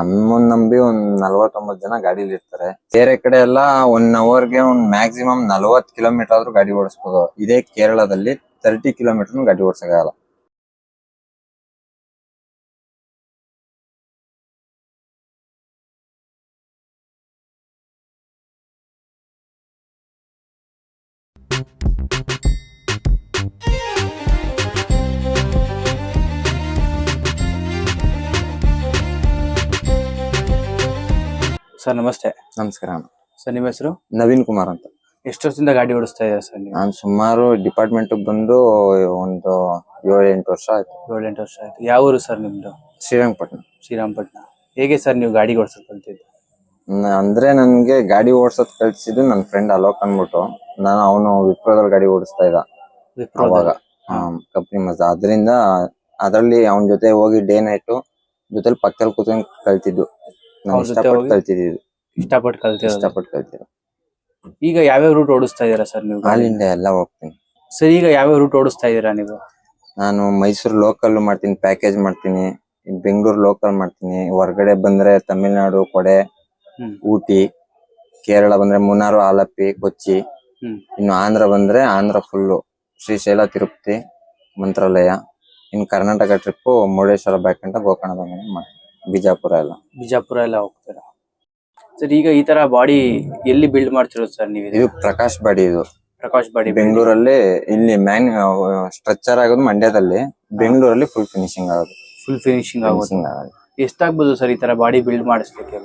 ನಮ್ಮನ್ ನಂಬಿ ಒಂದ್ ನಲ್ವತ್ತೊಂಬತ್ ಜನ ಗಾಡಿಲಿ ಇರ್ತಾರೆ. ಬೇರೆ ಕಡೆ ಎಲ್ಲ ಒನ್ ಅವರ್ಗೆ ಒಂದ್ ಮ್ಯಾಕ್ಸಿಮಮ್ ನಲ್ವತ್ ಕಿಲೋಮೀಟರ್ ಆದ್ರೂ ಗಾಡಿ ಓಡಿಸಬಹುದು ಇದೇ ಕೇರಳದಲ್ಲಿ ತರ್ಟಿ ಕಿಲೋಮೀಟರ್ ಗಾಡಿ ಓಡಿಸಕ್ಕಾಗಲ್ಲ. ಸರ್ ನಮಸ್ತೆ. ನಮಸ್ಕಾರ ಸರ್ ನಿಮ್ಮ ಹೆಸರು? ನವೀನ್ ಕುಮಾರ್ ಅಂತ. ಎಷ್ಟು ವರ್ಷದಿಂದ ಗಾಡಿ ಓಡಿಸ್ತಾ ಇದ್ದಾರೆ ಸರ್ ನಾನು ನಾನ್ ಸುಮಾರು ಡಿಪಾರ್ಟ್ಮೆಂಟ್ ಬಂದು ಒಂದು ಏಳು ಎಂಟು ವರ್ಷ ಆಯ್ತು. ಏಳೆಂಟು ವರ್ಷ ಆಯ್ತು. ಯಾವ ಊರು ಸರ್ ನಿಮ್ದು? ಶ್ರೀರಂಗಪಟ್ಟಣ ಶ್ರೀರಾಮಪಟ್ಟಣ ಹೇಗೆ ಸರ್ ನೀವು ಗಾಡಿ ಓಡಿಸೋದು ಕಲ್ತಿದ್ದು? ನ- ಅಂದ್ರೆ ನನ್ಗೆ ಗಾಡಿ ಓಡ್ಸೋದ್ ಕಲ್ಸಿದ್ದು ನನ್ನ ಫ್ರೆಂಡ್ ಅಲೋಕ್ ಅನ್ಬಿಟ್ಟು. ನಾನು ಅವನು ವಿಪ್ರೋದಲ್ಲಿ ಗಾಡಿ ಓಡಿಸ್ತಾ ಇದ್ದ. ಅವಾಗ. ಕಂಪ್ನಿ ಮಜಾ ಅದರಿಂದ ಅದರಲ್ಲಿ ಅವನ ಜೊತೆ ಹೋಗಿ ಡೇ ನೈಟ್ ಜೊತೆಲಿ ಪಕ್ಕದಲ್ಲಿ ಕೂತ್ಕೊಂಡು ಕಲ್ತಿದ್ದು. ಜೊತೆ ಇಷ್ಟಪಟ್ಟು ಹೋಗಿ? ಕಲ್ತಿದ್ದು ಇಷ್ಟಪಟ್ಟು ಕಲ್ತಿರೋದು. ಇಷ್ಟಪಟ್ಟು ಕಲ್ತಿದ್ದು ಈಗ ಯಾವ್ಯಾವ ರೂಟ್ ಓಡಿಸ್ತಾ ಇದ್ದೀರಾ ಸರ್ ನೀವು ಅಲ್ಲಿಂದ ಎಲ್ಲ ಹೋಗ್ತೀನಿ. ಸರ್ ಈಗ ಯಾವ್ಯಾವ ರೂಟ್ ಓಡಿಸ್ತಾ ಇದ್ದೀರಾ ನೀವು? ನಾನು ಮೈಸೂರು ಲೋಕಲ್ ಮಾಡ್ತೀನಿ ಪ್ಯಾಕೇಜ್ ಮಾಡ್ತೀನಿ ಬೆಂಗಳೂರು ಲೋಕಲ್ ಮಾಡ್ತೀನಿ ಹೊರಗಡೆ ಬಂದ್ರೆ ತಮಿಳ್ನಾಡು ಕೊಡೆ ಊಟಿ ಕೇರಳ ಬಂದ್ರೆ ಮುನಾರು ಆಲಪ್ಪಿ ಕೊಚ್ಚಿ ಇನ್ನು ಆಂಧ್ರ ಬಂದ್ರೆ ಆಂಧ್ರ ಫುಲ್ಲು ಶ್ರೀಶೈಲ ತಿರುಪತಿ ಮಂತ್ರಾಲಯ ಇನ್ನು ಕರ್ನಾಟಕ ಟ್ರಿಪ್ ಮುರುಡೇಶ್ವರ ಬ್ಯಾಕ್ ಅಂತ ಗೋಕರ್ಣ ಬಂದ್ರೆ ಮಾಡ್ತೀನಿ. ಬಿಜಾಪುರ ಎಲ್ಲ. ಬಿಜಾಪುರ ಎಲ್ಲ ಹೋಗ್ತೀರಾ? ಸರ್ ಈಗ ಈ ತರ ಬಾಡಿ ಎಲ್ಲಿ ಬಿಲ್ಡ್ ಮಾಡ್ತಿರೋದು ಸರ್ ನೀವು ಇದು ಪ್ರಕಾಶ್ ಬಾಡಿ ಇದು. ಪ್ರಕಾಶ್ ಬಾಡಿ ಬೆಂಗಳೂರಲ್ಲಿ ಇಲ್ಲಿ ಮ್ಯಾನ್ ಸ್ಟ್ರಕ್ಚರ್ ಆಗೋದು ಮಂಡ್ಯದಲ್ಲಿ ಬೆಂಗಳೂರಲ್ಲಿ ಫುಲ್ ಫಿನಿಶಿಂಗ್ ಆಗೋದು. ಫುಲ್ ಫಿನಿಶಿಂಗ್ ಆಗೋದು. ಫಿನಿಶಿಂಗ್ ಆಗೋದು. ಎಷ್ಟಾಗ್ಬೋದು ಸರ್ ಈ ತರ ಬಾಡಿ ಬಿಲ್ಡ್ ಮಾಡಿಸ್ಲಿಕ್ಕೆ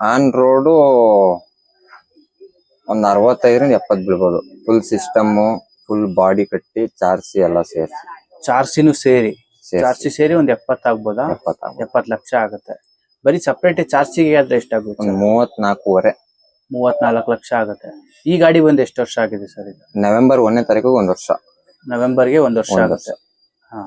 ಆನ್ ರೋಡು ಒಂದ್ ಅರವತ್ತೈದರಿಂದ ಎಪ್ಪತ್ ಬೀಳ್ಬೋದು. ಫುಲ್ ಸಿಸ್ಟಮ್ ಫುಲ್ ಬಾಡಿ ಕಟ್ಟಿ ಚಾರ್ಸಿ ಎಲ್ಲ ಸೇರಿಸಿ. ಚಾರ್ಸಿನೂ ಸೇರಿ. ಚಾರ್ಸಿ ಸೇರಿ ಒಂದ್ ಎಪ್ಪತ್ ಆಗ್ಬೋದಾ? ಎಪ್ಪತ್ ಲಕ್ಷ ಆಗುತ್ತೆ. ಬರೀ ಸಪ್ರೇಟ್ ಚಾರ್ಜಿಗೆ ಆದ್ರೆ ಎಷ್ಟಾಗುತ್ತೆ ಮೂವತ್ನಾಲ್ಕೂವರೆ ಮೂವತ್ನಾಲ್ಕು ಲಕ್ಷ ಆಗುತ್ತೆ. ಈ ಗಾಡಿ ಬಂದು ಎಷ್ಟು ವರ್ಷ ಆಗಿದೆ ಸರ್ ಇದು? ನವೆಂಬರ್ ಒಂದನೇ ತಾರೀಕು ಒಂದ್ ವರ್ಷ. ನವೆಂಬರ್ಗೆ ಒಂದ್ ವರ್ಷ ಆಗುತ್ತೆ. ಹಾ.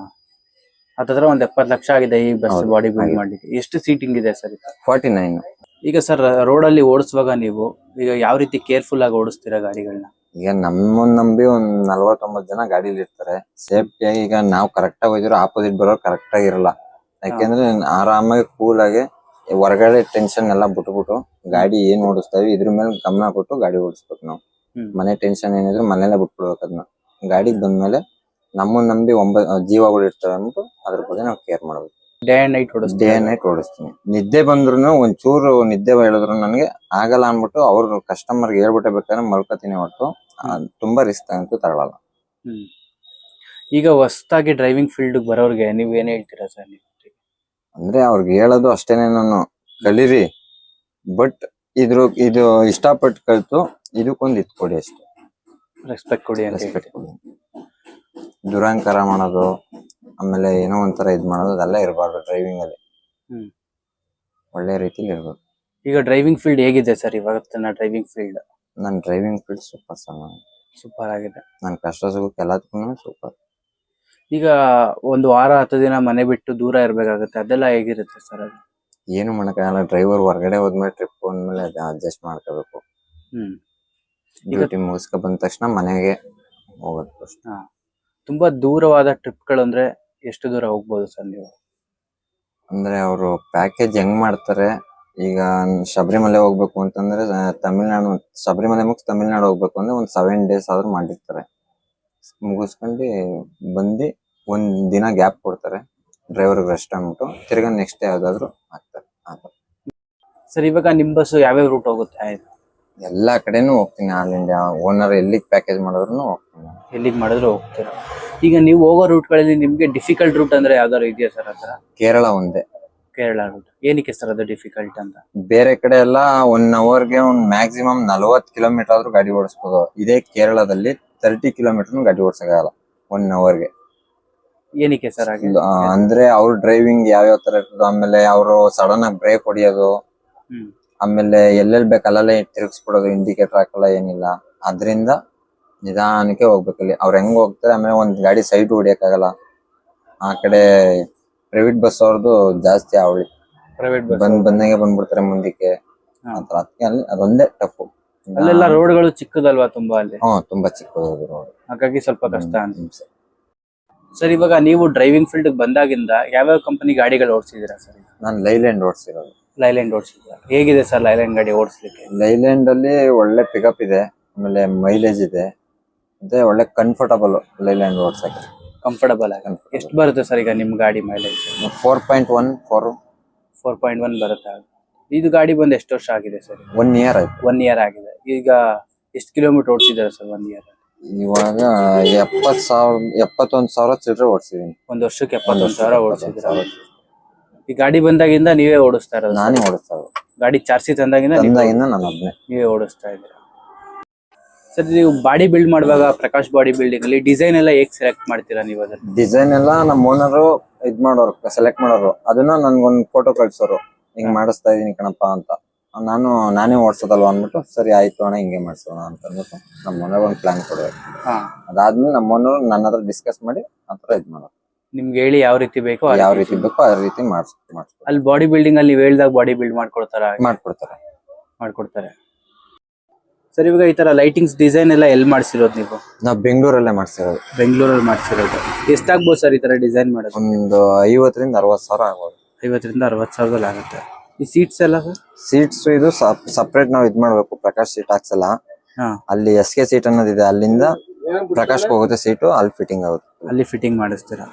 ಹತ್ತತ್ರ ಒಂದ್ ಎಪ್ಪತ್ ಲಕ್ಷ ಆಗಿದೆ ಈ ಬಸ್ ಬಾಡಿ ಬಿಲ್ಡ್. ಮಾಡ್ಲಿಕ್ಕೆ. ಎಷ್ಟು ಸೀಟಿಂಗ್ ಇದೆ ಸರ್ ಇದು? Forty nine. ಈಗ ಸರ್ ರೋಡ್ ಅಲ್ಲಿ ಓಡಿಸುವಾಗ ನೀವು ಈಗ ಯಾವ ರೀತಿ ಕೇರ್ಫುಲ್ ಆಗಿ ಓಡಿಸ್ತೀರಾ ಗಾಡಿಗಳನ್ನ? ಈಗ ನಮ್ಮನ್ ನಂಬಿ ಒಂದ್ ನಲ್ವತ್ತೊಂಬತ್ ಜನ ಗಾಡಿಲಿ ಇರ್ತಾರೆ. ಸೇಫ್ಟಿಯಾಗಿ ಈಗ ನಾವು ಕರೆಕ್ಟ್ ಆಗಿ ಹೋಗಿರೋ ಆಪೋಸಿಟ್ ಬರೋರು ಕರೆಕ್ಟ್ ಆಗಿ ಇರಲ್ಲ. ಯಾಕೆಂದ್ರೆ ಆರಾಮಾಗಿ ಕೂಲ್ ಆಗಿ ಹೊರಗಡೆ ಟೆನ್ಷನ್ ಎಲ್ಲ ಬಿಟ್ಬಿಟ್ಟು ಗಾಡಿ ಏನ್ ಓಡಿಸ್ತಾ ಇದೀವಿ ಇದ್ರ ಮೇಲೆ ಗಮನ ಕೊಟ್ಟು ಗಾಡಿ ಓಡಿಸ್ಬೇಕು ನಾವು. ಮನೆ ಟೆನ್ಷನ್ ಏನಿದ್ರು ಮನೇಲೆ ಬಿಟ್ಬಿಡ್ಬೇಕು ಅದನ್ನ. ಗಾಡಿಗೆ ಬಂದ್ಮೇಲೆ ನಮ್ಮನ್ನ ನಂಬಿ ಒಂಬ ಜೀವಗಳು ಇರ್ತವೆ ಅಂದ್ಬಿಟ್ಟು ಅದ್ರ ಬಗ್ಗೆ ನಾವು ಕೇರ್ ಮಾಡ್ಬೇಕು. Day and night day and night ಹೊಡಿಸ್ತೀನಿ ನಿದ್ದೆ ಬಂದ್ರು ಒಂಚೂರು ನಿದ್ದೆ ಹೇಳಿದ್ರು ನನಗೆ ಆಗಲ್ಲ ಅಂದ್ಬಿಟ್ಟು ಅವ್ರ ಕಸ್ಟಮರ್ ಹೇಳ್ಬಿಟ್ಟೆ ಬೇಕಾದ್ರೆ ಮಲ್ಕೋತೀನಿ ಹೊರತು. ಆ, ತುಂಬಾ ರಿಸ್ಕ್ ಅಂತೂ ತಗೊಳಲ್ಲ. ಹ್ಮ್. ಈಗ ಹೊಸದಾಗಿ ಡ್ರೈವಿಂಗ್ ಫೀಲ್ಡ್ ಬರೋರ್ಗೆ ನೀವ್ ಏನ್ ಹೇಳ್ತೀರಾ ಸರ್ ನೀವು ಅಂದ್ರೆ ಅವ್ರಿಗೆ ಹೇಳೋದು ಅಷ್ಟೇನೆ ನಾನು. ಕಲೀರಿ. ಬಟ್ ಇದ್ರ ಇದು ಇಷ್ಟಪಟ್ಟು ಕಲ್ತು ಇದಕ್ಕೊಂದು ಇದ್ ಕೊಡಿ ಅಷ್ಟೇ. ರೆಸ್ಪೆಕ್ಟ್ ಕೊಡಿ ಅಂತ ರೆಸ್ಪೆಕ್ಟ್ ಹೇಳ್ತೀರಾ? ಕೊಡಿ. ದುರಂಕಾರ ಮಾಡೋದು ಆಮೇಲೆ ಏನೋ ಒಂಥರ ಇದ್ ಮಾಡೋದು ಅದೆಲ್ಲ ಇರಬಾರ್ದು ಡ್ರೈವಿಂಗ್ ಅಲ್ಲಿ. ಹ್ಮ್. ಒಳ್ಳೆ ರೀತಿಲಿ ಇರ್ಬೇಕು ಈಗ ಡ್ರೈವಿಂಗ್ ಫೀಲ್ಡ್ ಹೇಗಿದೆ ಸರ್ ಇವತ್ತಿನ ಡ್ರೈವಿಂಗ್ ಫೀಲ್ಡ್ ನನ್ ಡ್ರೈವಿಂಗ್ ಫೀಲ್ಡ್ ಸೂಪರ್ ಸರ್ ನಾನು ಸೂಪರ್ ಆಗಿದೆ. ನನ್ನ ಕಷ್ಟ ಸುಖಕ್ಕೆ ಎಲ್ಲದಕ್ಕೂ ಸೂಪರ್ ಈಗ ಒಂದು ವಾರ ಹತ್ತು ದಿನ ಮನೆ ಬಿಟ್ಟು ದೂರ ಇರಬೇಕಾಗುತ್ತೆ ಅದೆಲ್ಲ ಹೇಗಿರುತ್ತೆ ಸರ್ ಅದು? ಏನು ಮಾಡಕ್ಕಾಗಲ್ಲ ಡ್ರೈವರ್ ಹೊರಗಡೆ ಹೋದ್ಮೇಲೆ ಟ್ರಿಪ್ ಹೋದ್ಮೇಲೆ ಅಡ್ಜಸ್ಟ್ ಮಾಡ್ಕೋಬೇಕು. ಹ್ಮ್. ಡ್ಯೂಟಿ ಮುಗಿಸ್ಕೊ ಬಂದ ತಕ್ಷಣ ಮನೆಗೆ ಹೋಗೋದು first. ತುಂಬಾ ದೂರವಾದ ಟ್ರಿಪ್ಗಳು ಅಂದ್ರೆ ಎಷ್ಟು ದೂರ ಹೋಗ್ಬೋದು ಸರ್ ನೀವು? ಅಂದ್ರೆ ಅವರು ಪ್ಯಾಕೇಜ್ ಹೆಂಗ್ ಮಾಡ್ತಾರೆ? ಈಗ ಶಬರಿಮಲೆ ಹೋಗ್ಬೇಕು ಅಂತಂದ್ರೆ ಆ, ತಮಿಳ್ನಾಡು ಶಬರಿಮಲೆ ಮುಗಿಸ್ ತಮಿಳ್ನಾಡು ಹೋಗ್ಬೇಕು ಅಂದ್ರೆ ಒಂದ್ ಸೆವೆನ್ ಡೇಸ್ ಆದ್ರೂ ಮಾಡಿರ್ತಾರೆ. ಮುಗಿಸ್ಕೊಂಡು ಬಂದು ಒಂದ್ ದಿನ ಗ್ಯಾಪ್ ಕೊಡ್ತಾರೆ. ಡ್ರೈವರ್ ರೆಸ್ಟ್ ಅಂದ್ಬಿಟ್ಟು ತಿರ್ಗಾ ನೆಕ್ಸ್ಟ್ ಡೇ ಯಾವ್ದಾದ್ರು ಹಾಕ್ತಾರೆ ಆ ಥರ. ಸರ್ ಇವಾಗ ನಿಮ್ ಬಸ್ ಯಾವ್ಯಾವ ರೂಟ್ ಹೋಗುತ್ತೆ? ಎಲ್ಲಾ ಕಡೆನೂ ಹೋಗ್ತೀನಿ. ಆಲ್ ಇಂಡಿಯಾ ಓನರ್ ಎಲ್ಲಿಗ್ ಪ್ಯಾಕೇಜ್ ಮಾಡಿದ್ರು ಹೋಗ್ತೀನಿ. ಎಲ್ಲಿಗೆ ಮಾಡಿದ್ರು ಹೋಗ್ತೀರಾ? ಈಗ ನೀವು ಹೋಗೋ ರೂಟ್ಗಳಲ್ಲಿ ನಿಮ್ಗೆ ಡಿಫಿಕಲ್ಟ್ ರೂಟ್ ಅಂದ್ರೆ ಯಾವ್ದಾದ್ರು ಇದೆಯಾ ಸರ್ ಹತ್ರ? ಕೇರಳ ಒಂದೇ. ಕೇರಳ ರೂಟ್ ಏನಕ್ಕೆ ಸರ್ ಅದು ಡಿಫಿಕಲ್ಟ್ ಅಂತ? ಬೇರೆ ಕಡೆ ಎಲ್ಲ ಒನ್ ಅವರ್ಗೆ ಒಂದ್ ಮ್ಯಾಕ್ಸಿಮಮ್ ನಲ್ವತ್ ಕಿಲೋಮೀಟರ್ ಆದ್ರೂ ಗಾಡಿ ಓಡಿಸ್ಬೋದು. ಇದೇ ಕೇರಳದಲ್ಲಿ ತರ್ಟಿ ಕಿಲೋಮೀಟರ್ ಗಾಡಿ ಓಡಿಸಕ್ಕಾಗಲ್ಲ ಒನ್ ಅವರ್ಗೆ ಏನಕ್ಕೆ ಸರ್ ಹಾಗೆ? ಅಂದ್ರೆ ಅವ್ರ ಡ್ರೈವಿಂಗ್ ಯಾವ್ಯಾವ ತರ ಇರ್ತದ ಆಮೇಲೆ ಅವರು ಸಡನ್ ಆಗಿ ಬ್ರೇಕ್ ಹೊಡಿಯೋದು ಆಮೇಲೆ ಎಲ್ಲೆಲ್ಲಿ ಬೇಕು ಅಲ್ಲಲ್ಲೇ ತಿರುಗಿಸ್ಬಿಡೋದು ಇಂಡಿಕೇಟರ್ ಹಾಕಲ್ಲ ಏನಿಲ್ಲ. ಅದ್ರಿಂದ ನಿಧಾನಕ್ಕೆ ಹೋಗ್ಬೇಕಲ್ಲಿ ಅವ್ರು ಹೆಂಗ್ ಹೋಗ್ತಾರೆ ಆಮೇಲೆ ಒಂದ್ ಗಾಡಿ ಸೈಡ್ ಹೊಡಿಯಕ್ಕಾಗಲ್ಲ. ಆ ಕಡೆ ಪ್ರೈವೇಟ್ ಬಸ್ ಅವ್ರದ್ದು ಜಾಸ್ತಿ ಅವಳಿ ಪ್ರೈವೇಟ್ ಬಸ್ ಬಂದ್ ಬಂದಂಗೆ ಬಂದ್ಬಿಡ್ತಾರೆ ಮುಂದಕ್ಕೆ. ಹಾ. ಆತರ ಅದಕ್ಕೆ ಅಲ್ಲಿ ಅದೊಂದೇ ಟಫ್ ಅಲ್ಲೆಲ್ಲ ರೋಡ್ಗಳು ಚಿಕ್ಕದಲ್ವಾ ತುಂಬಾ ಅಲ್ಲಿ? ಹಾ ತುಂಬಾ ಚಿಕ್ಕದು ರೋಡ್ ಹಾಗಾಗಿ ಸ್ವಲ್ಪ ಕಷ್ಟ ಅನ್ಸುತ್ತೆ. ಸರ್. ಇವಾಗ ನೀವು ಡ್ರೈವಿಂಗ್ ಫೀಲ್ಡ್ ಬಂದಾಗಿಂದ ಯಾವ್ಯಾವ ಕಂಪನಿ ಗಾಡಿಗಳು ಓಡಿಸಿದೀರಾ ಸರ್ ನಾನು ಲೈಲ್ಯಾಂಡ್ ಓಡಿಸಿರೋದು. ಲೈಲ್ಯಾಂಡ್ ಓಡಿಸಿದ್ರ ಹೇಗಿದೆ ಸರ್ ಲೈಲ್ಯಾಂಡ್ ಗಾಡಿ ಓಡಿಸ್ಲಿಕ್ಕೆ? ಲೈಲ್ಯಾಂಡ್ ಅಲ್ಲಿ ಒಳ್ಳೆ ಪಿಕಪ್ ಇದೆ ಆಮೇಲೆ ಮೈಲೇಜ್ ಇದೆ. ಮತ್ತೆ ಒಳ್ಳೆ ಕಂಫರ್ಟಬಲ್ ಲೈಲ್ಯಾಂಡ್ ಓಡ್ಸಕ್ಕೆ ಕಂಫರ್ಟಬಲ್ ಆಗಿ. ಎಷ್ಟು ಬರುತ್ತೆ ಸರ್ ಈಗ ನಿಮ್ಮ ಗಾಡಿ mileage four point one four four point one ಬರುತ್ತೆ? ಇದು ಗಾಡಿ ಬಂದು ಎಷ್ಟು ವರ್ಷ ಆಗಿದೆ ಸರ್? ಒನ್ ಇಯರ್ ಆಯ್ತು. ಒನ್ ಇಯರ್ ಆಗಿದೆ. ಈಗ ಎಷ್ಟು ಕಿಲೋಮೀಟರ್ ಓಡಿಸಿದ್ದಾರೆ ಸರ್ ಒನ್ ಇಯರ್ ಇವಾಗ ಎಪ್ಪತ್ ಸಾವಿರ ಎಪ್ಪತ್ತೊಂದು ಸಾವಿರ ಚಿಲ್ಲರೆ ಓಡಿಸಿದೀನಿ ಒಂದು ವರ್ಷಕ್ಕೆ ಎಪ್ಪತ್ತೊಂದು ಸಾವಿರ ಓಡಿಸಿದ್ರೆ ಈ ಗಾಡಿ ಬಂದಾಗಿಂದ ನೀವೇ ಓಡಿಸ್ತಾ ಇರೋದು? ನಾನೇ ಓಡಿಸ್ತಾ ಇರೋದು. ಗಾಡಿ ಚಾರ್ಸಿ ತಂದಾಗಿಂದ ನಾನು ನೀವೇ ಓಡಿಸ್ತಾ ಇದ್ದೀರಾ? ಸರ್ ನೀವು ಬಾಡಿ ಬಿಲ್ಡ್ ಮಾಡುವಾಗ ಪ್ರಕಾಶ್ ಬಾಡಿ ಬಿಲ್ಡಿಂಗ್ ಅಲ್ಲಿ ಡಿಸೈನ್ ಎಲ್ಲ ಹೇಗ್ ಸೆಲೆಕ್ಟ್ ಮಾಡ್ತೀರಾ ನೀವು ಅದನ್ನ? ಡಿಸೈನ್ ಎಲ್ಲ ನಮ್ಮ ಓನರು ಇದ್ ಮಾಡೋರು ಸೆಲೆಕ್ಟ್ ಮಾಡೋರು. ಅದನ್ನ ನನ್ಗೊಂದು ಫೋಟೋ ಕಳ್ಸೋರು. ಹಿಂಗ್ ಮಾಡಿಸ್ತಾ ಇದೀನಿ ಕಣಪ್ಪ ಅಂತ. ನಾನು ನಾನೇ ಓಡ್ಸೋದಲ್ವ ಅಂದ್ಬಿಟ್ಟು ಸರಿ ಆಯ್ತು ಅಣ್ಣ ಹಿಂಗೆ ಮಾಡ್ಸೋಣ ಅಂತ ಅಂದ್ಬಿಟ್ಟು ನಮ್ಮ ಓನರ್ ಒಂದು ಪ್ಲಾನ್ ಕೊಡ್ಬೇಕು. ಹಾ. ಅದಾದ್ಮೇಲೆ ನಮ್ಮ ಓನರ್ ನನ್ನ ಹತ್ರ ಡಿಸ್ಕಸ್ ಮಾಡಿ ಆತರ ಇದ್ ಮಾಡೋರು. ನಿಮ್ಗೆ ಹೇಳಿ ಯಾವ ರೀತಿ ಬೇಕೋ ಆ ಯಾವ ರೀತಿ ಬೇಕೋ ಆ ರೀತಿ ಮಾಡ್ಸ್ ಮಾಡ್ಸ್ಕೊಡ್ತಾರೆ. ಅಲ್ಲಿ ಬಾಡಿ ಬಿಲ್ಡಿಂಗ್ ಅಲ್ಲಿ ನೀವು ಹೇಳ್ದಾಗ ಬಾಡಿ ಬಿಲ್ಡ್ ಮಾಡ್ಕೊಡ್ತಾರ? ಮಾಡ್ಕೊಡ್ತಾರೆ. ಮಾಡ್ಕೊಡ್ತಾರೆ. ಸರ್ ಇವಾಗ ಈ ತರ ಲೈಟಿಂಗ್ಸ್ ಡಿಸೈನ್ ಎಲ್ಲ ಎಲ್ಲಿ ಮಾಡ್ಸಿರೋದು ನೀವು? ನಾವು ಬೆಂಗಳೂರಲ್ಲೇ ಮಾಡ್ಸಿರೋದು. ಬೆಂಗಳೂರಲ್ಲಿ ಮಾಡ್ಸಿರೋದು. ಎಷ್ಟಾಗ್ಬೋದು ಸರ್ ಈ ತರ ಡಿಸೈನ್ ಮಾಡೋದು? ಒಂದು ಐವತ್ತರಿಂದ ಅರವತ್ತು ಸಾವಿರ ಆಗ್ಬೋದು. ಐವತ್ತರಿಂದ ಅರವತ್ತು ಸಾವಿರದಲ್ಲಿ ಆಗುತ್ತೆ. ಈ ಸೀಟ್ಸ್ ಎಲ್ಲ ಸರ್? ಸೀಟ್ಸ್ ಇದು ಸಪ್ರೇಟ್ ನಾವು ಇದ್ ಮಾಡ್ಬೇಕು ಪ್ರಕಾಶ್ ಸೀಟ್ ಹಾಕ್ಸಲ್ಲ. ಹಾ. ಅಲ್ಲಿ ಎಸ್ ಕೆ ಸೀಟ್ ಅನ್ನೋದಿದೆ ಅಲ್ಲಿಂದ ಪ್ರಕಾಶ್ ಹೋಗುತ್ತೆ ಸೀಟು ಅಲ್ಲಿ ಫಿಟ್ಟಿಂಗ್ ಆಗುತ್ತೆ. ಅಲ್ಲಿ ಫಿಟ್ಟಿಂಗ್ ಮಾಡಿಸ್ತೀರಾ?